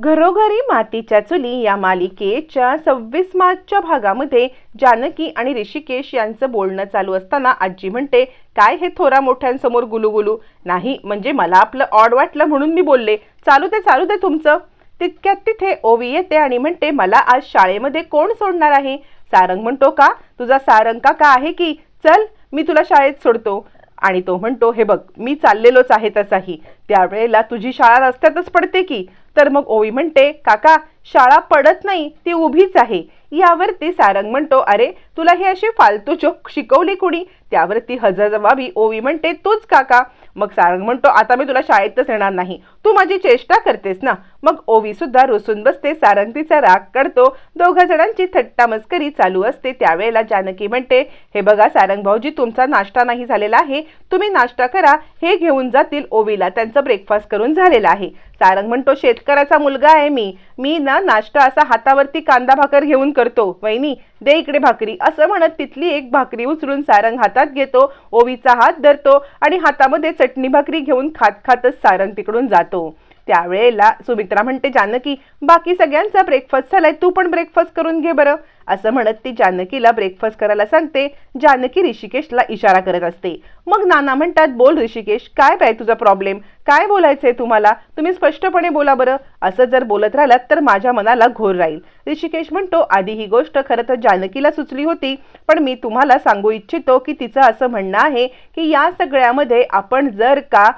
घरोघरी मातीच्या चुली या मालिकेच्या सव्वीस मार्चच्या भागामध्ये जानकी आणि ऋषिकेश यांचं बोलणं चालू असताना आजी म्हणते काय हे थोरा मोठ्यांसमोर गुलुगुलू? नाही म्हणजे मला आपलं ऑड वाटलं म्हणून मी बोलले. चालू दे चालू दे तुमचं. तितक्यात तिथे ओवी येते आणि म्हणते मला आज शाळेमध्ये कोण सोडणार आहे? सारंग म्हणतो का? तुझा सारंग काका आहे की? चल मी तुला शाळेत सोडतो. आणि तो म्हणतो हे बघ मी चाललेलोच आहे तसाही. त्यावेळेला तुझी शाळा रस्त्यातच पडते की? तर मग ओवी म्हणते काका शाळा पडत नाही ती उभीच आहे. यावर ती सारंग म्हणतो अरे तुला ही अशी फालतू जोक शिकवली कुणी? त्यावरती हजरजबाबी ओवी म्हणते तूच काका. मग सारंग म्हणतो आता मी तुला शाळेतच येणार नाही. तू माझी चेष्टा करतेस ना. मग ओवी सुद्धा रुसून बसते सारंग तिचा राग काढतो दोघा जणांची थट्टा मस्करी चालू असते. त्यावेळेला जानकी म्हणते हे बघा सारंग भाऊजी तुमचा नाश्ता नाही झालेला आहे. तुम्ही नाश्ता करा. हे घेऊन जातील. ओवीला त्यांचं ब्रेकफास्ट करून झालेला आहे. सारंग म्हणतो शेतकऱ्याचा मुलगा आहे मी. मी ना नाश्ता असा हातावरती कांदा भाकर घेऊन करतो. वहिनी दे इकडे भाकरी. असं म्हणत तिथली एक भाकरी उचलून सारंग हातात घेतो ओवीचा हात धरतो आणि हातामध्ये चटणी भाकरी घेऊन खात खातच सारंग तिकडून जातो. त्यावेळेला सुमित्रा म्हणते जानकी बाकी सगळ्यांचा ब्रेकफास्ट झालाय तू पण ब्रेकफास्ट करून घे बरं. असं म्हणत ती जानकीला ब्रेकफास्ट करायला सांगते. जानकी ऋषिकेशला इशारा करत असते. मग नाना म्हणतात बोल ऋषिकेश काय काय तुझा प्रॉब्लेम काय बोलायचंय तुम्हाला? तुम्ही स्पष्टपणे बोला बरं. असं जर बोलत राहिलात तर माझ्या मनाला घोर राहील. ऋषिकेश म्हणतो आधी ही गोष्ट खरं तर जानकीला सुचली होती पण मी तुम्हाला सांगू इच्छितो की तिचं असं म्हणणं आहे की या सगळ्यामध्ये आपण जर का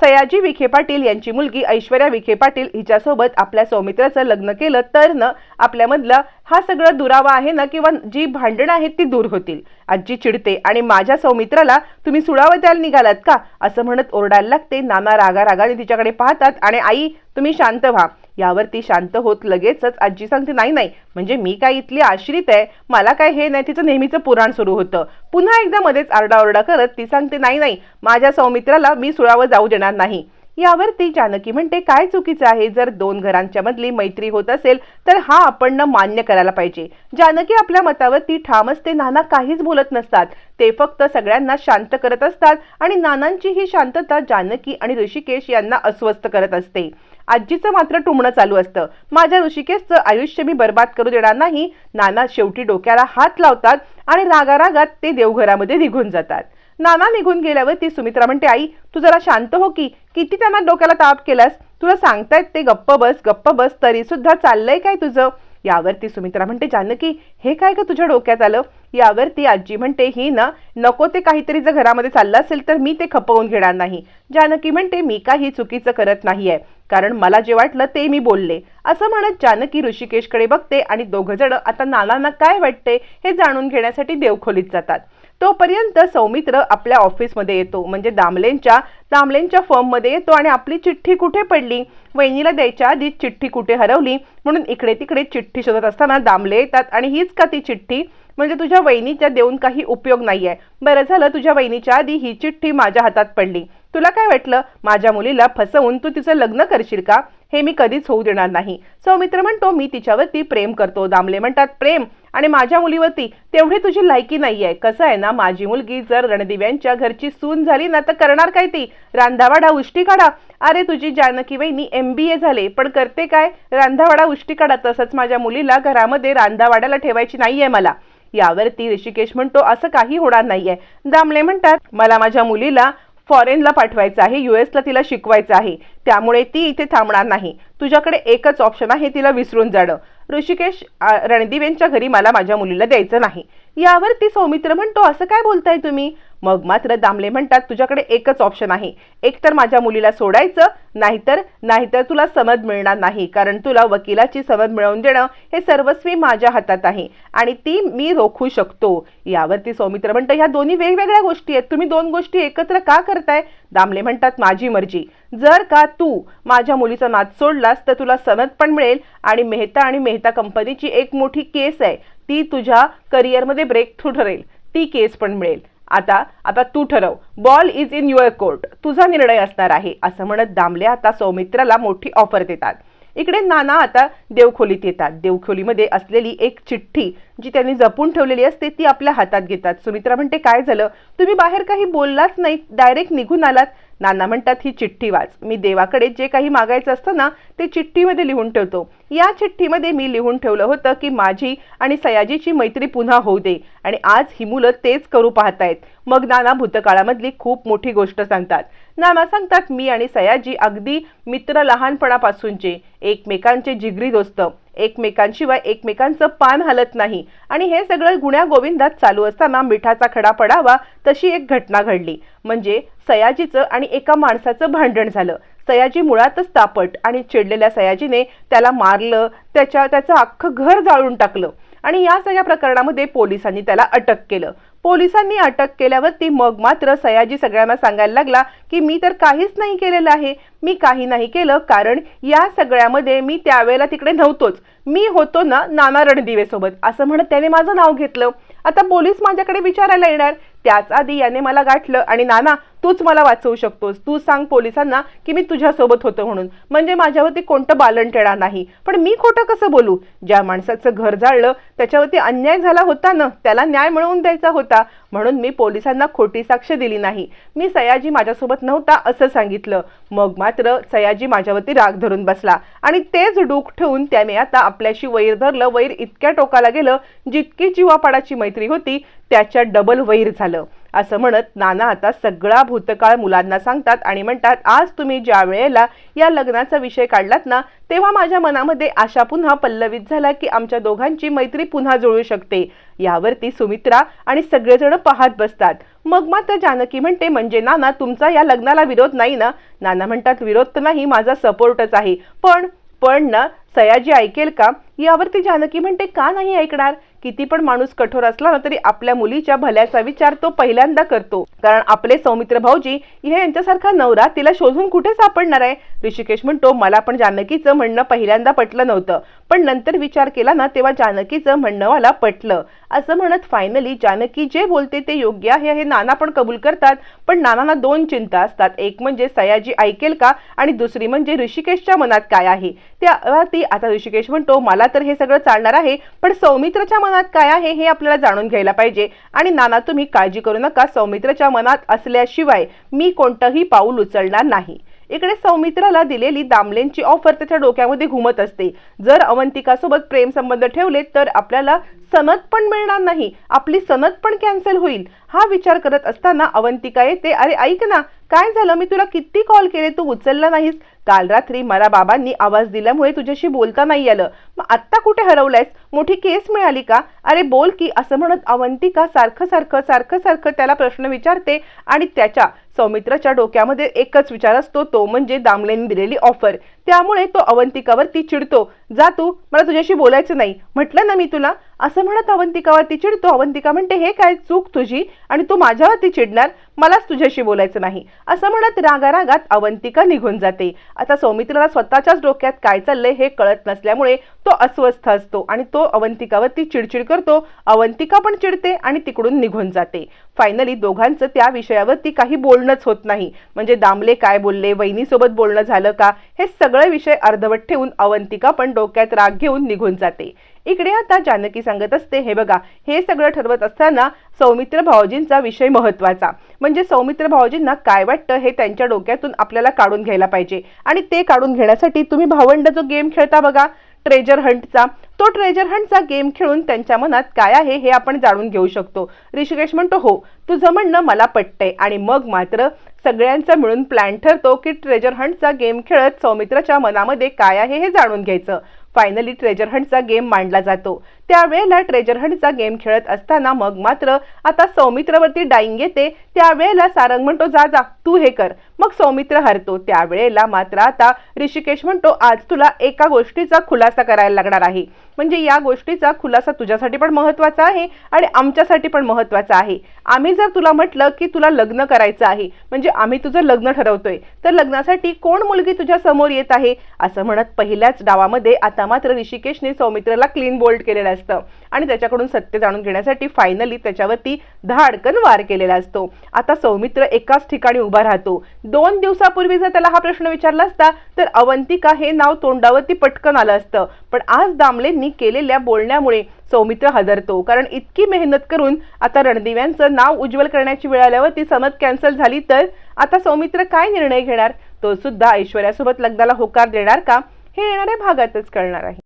सयाजी विखे पाटील यांची मुलगी ऐश्वर्या विखे पाटील हिच्यासोबत आपल्या सौमित्राचं लग्न केलं तर न आपल्यामधला हा सगळं दुरावा आहे ना किंवा जी भांडणं आहेत ती दूर होतील. आजी चिडते आणि माझ्या सौमित्राला तुम्ही सुडावं द्यायला निघालात का? असं म्हणत ओरडायला लागते. नाना रागा रागाने तिच्याकडे पाहतात आणि आई तुम्ही शांत व्हा. यावर ती शांत होत लगेचच आजी सांगते नाही नाही म्हणजे मी काय इथली आश्रित आहे मला काय हे नाही तिचं नेहमीचं पुराण सुरू होतं. पुन्हा एकदा मध्येच आरडाओरडा करत ती सांगते नाही नाही माझ्या सौमित्राला मी सुळावं जाऊ देणार नाही. यावर ती जानकी म्हणते काय चुकीचं आहे? जर दोन घरांच्या मधली मैत्री होत असेल तर हा आपण मान्य करायला पाहिजे. जानकी आपल्या मतावर ती ठाम असते नाना काहीच बोलत नसतात. ते फक्त सगळ्यांना शांत करत असतात आणि नानांची ही शांतता जानकी आणि ऋषिकेश यांना अस्वस्थ करत असते. आजीचं मात्र टुमणं चालू असतं. माझ्या ऋषिकेशचं आयुष्य मी बर्बाद करू देणार नाही. नाना शेवटी डोक्याला हात लावतात आणि रागारागात ते देवघरामध्ये निघून जातात. नाना निघून गेल्यावर ती सुमित्रा म्हणते आई तू जरा शांत हो की. किती त्यांना डोक्याला ताप केलास? तुला सांगतायत ते गप्प बस गप्प बस तरी सुद्धा चाललंय काय तुझं? यावरती सुमित्रा म्हणते जानकी हे काय का तुझ्या डोक्यात आलं? यावरती आजी म्हणते ही ना नको ते काहीतरी जर घरामध्ये चाललं असेल तर मी ते खपवून घेणार नाही. जानकी म्हणते मी काही चुकीचं करत नाही आहे कारण मला जे वाटलं ते मी बोलले. असं म्हणत जानकी ऋषिकेशकडे बघते आणि दोघं जण आता नानांना काय वाटते हे जाणून घेण्यासाठी देवखोलीत जातात. तोपर्यंत सौमित्र आपल्या ऑफिसमध्ये येतो. म्हणजे दामलेंच्या दामलेंच्या फर्ममध्ये येतो आणि आपली चिठ्ठी कुठे पडली? वहिनीला द्यायच्या आधी चिठ्ठी कुठे हरवली? म्हणून इकडे तिकडे चिठ्ठी शोधत असताना दामले येतात आणि हीच का ती चिठ्ठी? म्हणजे तुझ्या वहिनीच्या देऊन काही उपयोग नाही आहे बरं झालं तुझ्या वहिनीच्या आधी ही चिठ्ठी माझ्या हातात पडली. तुला काय वाटलं? माझ्या मुलीला फसवून तू तिचं लग्न करशील का? हे मी कधीच होऊ देणार नाही. सौमित्र म्हणतो मी तिच्यावरती प्रेम करतो. दामले म्हणतात प्रेम आणि माझ्या मुलीवरती तेवढी तुझी लायकी नाहीये. कसं आहे ना माझी मुलगी जर रणदिव्यांच्या घरची सून झाली ना तर करणार काय ती? रांधावाडा उष्टी काढा. अरे तुझी जानकी वहिनी एम बी ए झाले. पण करते काय? रांधावाडा उष्टी काढा. तसंच माझ्या मुलीला घरामध्ये रांधावाड्याला ठेवायची नाहीये मला. यावरती ऋषिकेश म्हणतो असं काही होणार नाहीये. दामले म्हणतात मला माझ्या मुलीला फॉरेनला पाठवायचं आहे युएसला तिला शिकवायचं आहे. त्यामुळे ती इथे थांबणार नाही. तुझ्याकडे एकच ऑप्शन आहे तिला विसरून जाणं. ऋषिकेश रणदीवेंच्या घरी मला माझ्या मुलीला द्यायचं नाही. यावर ती सौमित्र म्हणतो असं काय बोलताय तुम्ही? मग मात्र दामले म्हणतात तुझ्याकडे एकच ऑप्शन आहे. एक तर माझ्या मुलीला सोडायचं नाहीतर नाहीतर तुला समज मिळणार नाही. कारण तुला वकिलाची समज मिळवून देणं हे सर्वस्वी माझ्या हातात आहे आणि ती मी रोखू शकतो. यावरती सौमित्र म्हणतं ह्या दोन्ही वेगवेगळ्या गोष्टी आहेत. तुम्ही दोन गोष्टी एकत्र का करताय? दामले म्हणतात माझी मर्जी. जर का तू माझ्या मुलीचा नाद सोडलास तर तुला सनद पण मिळेल आणि मेहता आणि मेहता कंपनीची एक मोठी केस आहे. ती तुझ्या करिअरमध्ये ब्रेक थ्रू ठरेल. ती केस पण मिळेल. आता आता तू ठरव. Ball is in your court तुझा निर्णय असणार आहे असं म्हणत दामले आता सौमित्राला मोठी ऑफर देतात. इकडे नाना आता देवखोलीत येतात. देवखोलीमध्ये असलेली एक चिठ्ठी जी त्यांनी जपून ठेवलेली असते ती आपल्या हातात घेतात. सुमित्रा म्हणते काय झालं? तुम्ही बाहेर काही बोललाच नाही डायरेक्ट निघून आलात. नाना म्हणतात ही चिठ्ठी वाच. मी देवाकडे जे काही मागायचं असतं ना ते चिठ्ठीमध्ये लिहून ठेवतो. या चिठ्ठीमध्ये मी लिहून ठेवलं होतं की माझी आणि सयाजीची मैत्री पुन्हा होऊ दे आणि आज ही मुलं तेच करू पाहतायत. मग नाना भूतकाळामधली खूप मोठी गोष्ट सांगतात. नाना सांगतात मी आणि सयाजी अगदी मित्र लहानपणापासूनचे एकमेकांचे जिगरी दोस्त. एकमेकांशिवाय एकमेकांचं पान हलत नाही. आणि हे सगळं गुण्या गोविंदात चालू असताना मिठाचा खडा पडावा तशी एक घटना घडली. म्हणजे सयाजीचं आणि एका माणसाचं भांडण झालं. सयाजी मुळातच तापट आणि चिडलेल्या सयाजीने त्याला मारलं त्याच्या त्याचं अख्खं घर जाळून टाकलं आणि या सगळ्या प्रकरणामध्ये पोलिसांनी त्याला अटक केलं. पोलिसांनी अटक केल्यावरती मग मात्र सयाजी सगळ्यांना सांगायला लागला की मी तर काहीच नाही केलेलं आहे. मी काही नाही केलं कारण या सगळ्यामध्ये मी त्यावेळेला तिकडे नव्हतोच. मी होतो ना नाना रणदिवेसोबत असं म्हणत त्याने माझं नाव घेतलं. आता पोलीस माझ्याकडे विचारायला येणार. त्याच आधी याने मला गाठलं आणि नाना तूच मला वाचवू शकतोस. तू सांग पोलिसांना की मी तुझ्यासोबत होतो म्हणून. म्हणजे माझ्यावरती कोणतं बालन टेणार नाही. पण मी खोटं कसं बोलू? ज्या माणसाचं घर जाळलं त्याच्यावरती अन्याय झाला होता ना त्याला न्याय मिळवून द्यायचा होता. म्हणून मी पोलिसांना खोटी साक्ष दिली नाही. मी सयाजी माझ्यासोबत नव्हता असं सांगितलं. मग मात्र सयाजी माझ्यावरती राग धरून बसला. आणि तेच डूक ठेवून त्याने आता आपल्याशी वैर धरलं. वैर इतक्या टोकाला गेलं जितकी जीवापाडाची मैत्री होती त्याच्या डबल वैर झालं. असं म्हणत नाना आता सगळा भूतकाळ मुलांना सांगतात आणि म्हणतात आज तुम्ही ज्या वेळेला या लग्नाचा विषय काढलात ना तेव्हा माझ्या मनामध्ये आशा पुन्हा पल्लवित झाला की आमच्या दोघांची मैत्री पुन्हा जुळू शकते. यावरती सुमित्रा आणि सगळेजण पाहत बसतात. मग मात्र जानकी म्हणते म्हणजे नाना तुमचा या लग्नाला विरोध नाही ना? नाना म्हणतात विरोध तर नाही माझा सपोर्टच आहे. पण पण ना सयाजी ऐकेल का? यावरती जानकी म्हणते का नाही ऐकणार? किती पण माणूस कठोर असला ना तरी आपल्या मुलीच्या भल्याचा विचार तो पहिल्यांदा करतो. कारण आपले सौमित्र भाऊजी हे यांच्यासारखा नवरा तिला शोधून कुठे सापडणार आहे? ऋषिकेश म्हणतो मला पण जानकीचं म्हणणं पहिल्यांदा पटलं नव्हतं. पण नंतर विचार केला ना तेव्हा जानकीचं म्हणणं मला पटलं. असं म्हणत फायनली जानकी जे बोलते ते योग्य आहे हे नाना पण कबूल करतात. पण नानांना दोन चिंता असतात. एक म्हणजे सयाजी ऐकेल का? आणि दुसरी म्हणजे ऋषिकेशच्या मनात काय आहे? त्या ती आता ऋषिकेश म्हणतो मला तर हे सगळं चालणार आहे पण सौमित्रच्या मनात काय आहे हे आपल्याला जाणून घ्यायला पाहिजे. आणि नाना तुम्ही काळजी करू नका सौमित्रच्या मनात असल्याशिवाय मी कोणतंही पाऊल उचलणार नाही. इकडे सौमित्राला दिलेली दामलेंची ऑफर त्याच्या डोक्यामध्ये घुमत असते. जर अवंतिकासोबत प्रेमसंबंध ठेवले तर आपल्याला सनद पण मिळणार नाही. आपली सनद पण कॅन्सल होईल. हा विचार करत असताना अवंतिका येते अरे ऐक ना काय झालं? मी तुला किती कॉल केले? तू उचलला नाहीस. काल रात्री मला बाबांनी आवाज दिल्यामुळे तुझ्याशी बोलता नाही आलं. मग आत्ता कुठे हरवलायस? मोठी केस मिळाली का? अरे बोल की असं म्हणत अवंतिका सारखं सारखं सारखं सारखं त्याला प्रश्न विचारते आणि त्याच्या सौमित्राच्या डोक्यामध्ये एकच विचार असतो तो म्हणजे दामलेने दिलेली ऑफर त्यामुळे तो अवंतिकावरती चिडतो. जा तू मला तुझ्याशी बोलायचं नाही. म्हटलं ना मी तुला? असं म्हणत अवंतिकावरती चिडतो. अवंतिका म्हणते हे काय चूक तुझी? आणि तू माझ्यावरती चिडणार मलाच तुझ्याशी बोलायचं नाही. असं म्हणत रागारागात अवंतिका निघून जाते. आता सौमित्राला स्वतःच्याच डोक्यात काय चाललंय हे कळत नसल्यामुळे तो अस्वस्थ असतो आणि तो अवंतिकावरती चिडचिड करतो. अवंतिका पण चिडते आणि तिकडून निघून जाते. फायनली दोघांचं त्या विषयावरती काही बोलणंच होत नाही. म्हणजे दामले काय बोलले वहिनीसोबत बोलणं झालं का हे सगळे विषय अर्धवट ठेवून अवंतिका पण डोक्यात राग घेऊन निघून जाते. इकडे आता जानकी सांगत असते हे बघा हे सगळं ठरवत असताना सौमित्र भाऊजींचा विषय महत्त्वाचा म्हणजे सौमित्र भाऊजींना काय वाटतं हे त्यांच्या डोक्यातून आपल्याला काढून घ्यायला पाहिजे. आणि ते काढून घेण्यासाठी तुम्ही भावंड जो गेम खेळता बघा ट्रेजर हंटचा तो ट्रेजर हंटचा गेम खेळून त्यांच्या मनात काय आहे हे आपण जाणून घेऊ शकतो. ऋषिकेश म्हणतो हो तुझं म्हणणं मला पटतंय. आणि मग मात्र सगळ्यांचा मिळून प्लॅन ठरतो की ट्रेजर हंटचा गेम खेळत सौमित्राच्या मनामध्ये काय आहे हे जाणून घ्यायचं. फायनली ट्रेजर हंटचा गेम मांडला जातो. त्यावेळेला ट्रेजर हंटचा गेम खेळत असताना मग मात्र आता सौमित्रवरती डाईंग येते त्यावेळेला सारंग म्हणतो जा जा तू हे कर. मग सौमित्र हरतो. त्यावेळेला मात्र आता ऋषिकेश म्हणतो आज तुला एका गोष्टीचा खुलासा करायला लागणार आहे. म्हणजे या गोष्टीचा खुलासा तुझ्यासाठी पण महत्त्वाचा आहे आणि आमच्यासाठी पण महत्त्वाचा आहे. आम्ही जर तुला म्हटलं की तुला लग्न करायचं आहे म्हणजे आम्ही तुझं लग्न ठरवतोय तर लग्नासाठी कोण मुलगी तुझ्या समोर येत आहे? असं म्हणत पहिल्याच डावामध्ये आता मात्र ऋषिकेशने सौमित्रला क्लीन बोल्ड केलेला असतं. आणि त्याच्याकडून सत्य जाणून घेण्यासाठी फायनली त्याच्यावरती धाडकन वार केलेला असतो. आता सौमित्र एकाच ठिकाणी उभा राहतो. दोन दिवसापूर्वी जर त्याला हा प्रश्न विचारला असता तर अवंतिका हे नाव तोंडावरती पटकन आलं असतं. पण आज दामलेंनी केलेल्या बोलण्यामुळे सौमित्र हदरतो. कारण इतकी मेहनत करून आता रणदिव्यांचं नाव उज्ज्वल करण्याची वेळ आल्यावर ती कॅन्सल झाली तर आता सौमित्र काय निर्णय घेणार? तो सुद्धा ऐश्वर्यासोबत लग्नाला होकार देणार का? हे येणाऱ्या भागातच कळणार आहे.